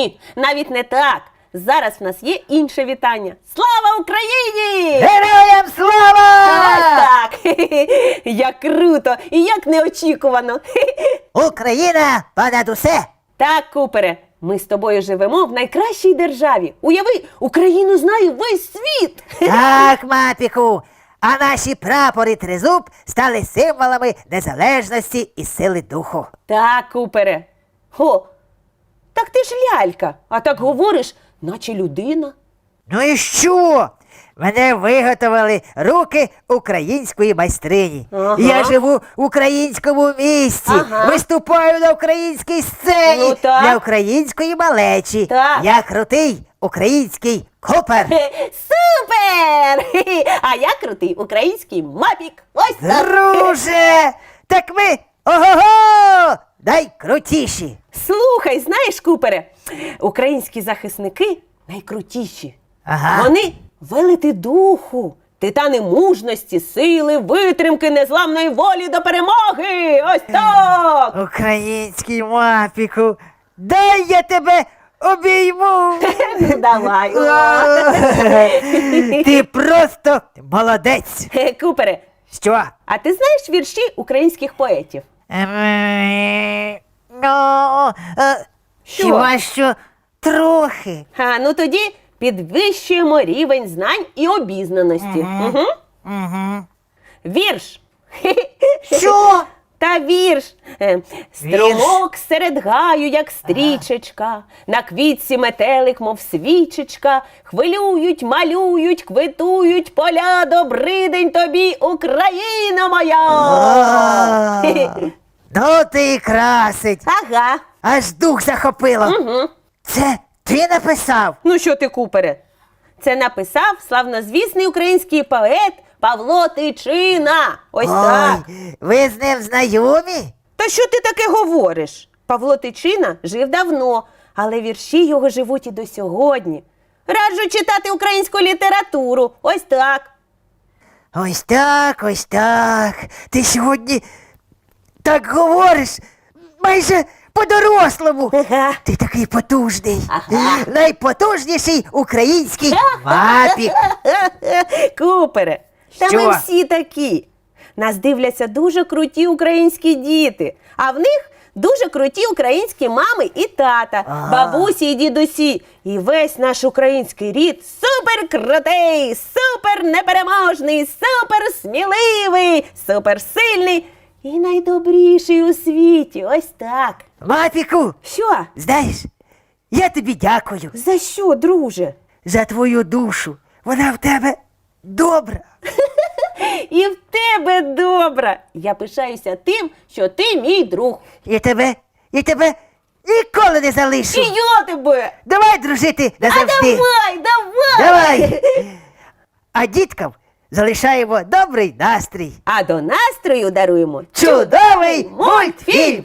Ні, навіть не так. Зараз в нас є інше вітання. Слава Україні! Героям слава! так! Як круто і як неочікувано. Україна понад усе! Так, Купере, ми з тобою живемо в найкращій державі. Уяви, Україну знає весь світ. Так, мапіку. А наші прапори тризуб стали символами незалежності і сили духу. Так, Купере. О, так ти ж лялька, а так говориш, наче людина. Ну і що? Мене виготовили руки української майстрині. Ага. Я живу в українському місті, Ага. виступаю на українській сцені Ну, так. для української малечі. Так. Я крутий український купер. Хе, Супер! А я крутий український мапік. Ось так. Друже! Так ми ого-го! Найкрутіші! Слухай, знаєш, Купере, українські захисники найкрутіші. Ага. Вони велети духу, титани мужності, сили, витримки, незламної волі до перемоги. Ось так. Український мапіку, дай я тебе обійму! Ну, Давай. Ти просто молодець! Хе, Купере, Що? а ти знаєш вірші українських поетів? Ем, Ну, е, Що? хіба що трохи. А, ну тоді підвищуємо рівень знань і обізнаності. Угу. Угу. Вірш. Що? Та вірш. Е, Струмок серед гаю, як стрічечка, на квітці метелик, мов свічечка, хвилюють, малюють, квитують поля, добрий день тобі, Україна моя. А, Ну ти і красить, Ага. аж дух захопило. Угу. Це ти написав? Ну що ти, Купере? Це написав славнозвісний український поет Павло Тичина. Ось так. Ви з ним знайомі? Та що ти таке говориш? Павло Тичина жив давно, але вірші його живуть і до сьогодні. Раджу читати українську літературу. Ось так. Ось так, ось так. Ти сьогодні так говориш, майже по-дорослому. Ага. Ти такий потужний. Ага. Найпотужніший український мапік. Купере, та Що? ми всі такі. Нас дивляться дуже круті українські діти, а в них дуже круті українські мами і тата, Ага. бабусі і дідусі. І весь наш український рід супер крутий, супер непереможний, і найдобріший у світі. Ось так. Мапіку, Що? знаєш, я тобі дякую За що, друже? за твою душу. Вона в тебе добра. І в тебе добра. Я пишаюся тим, що ти мій друг. І тебе, і тебе ніколи не І залишу. я тебе. Давай дружити А назавжди. давай, давай. Давай. А діткам залишаємо добрий настрій. А до настрою даруємо Чудовий мультфільм!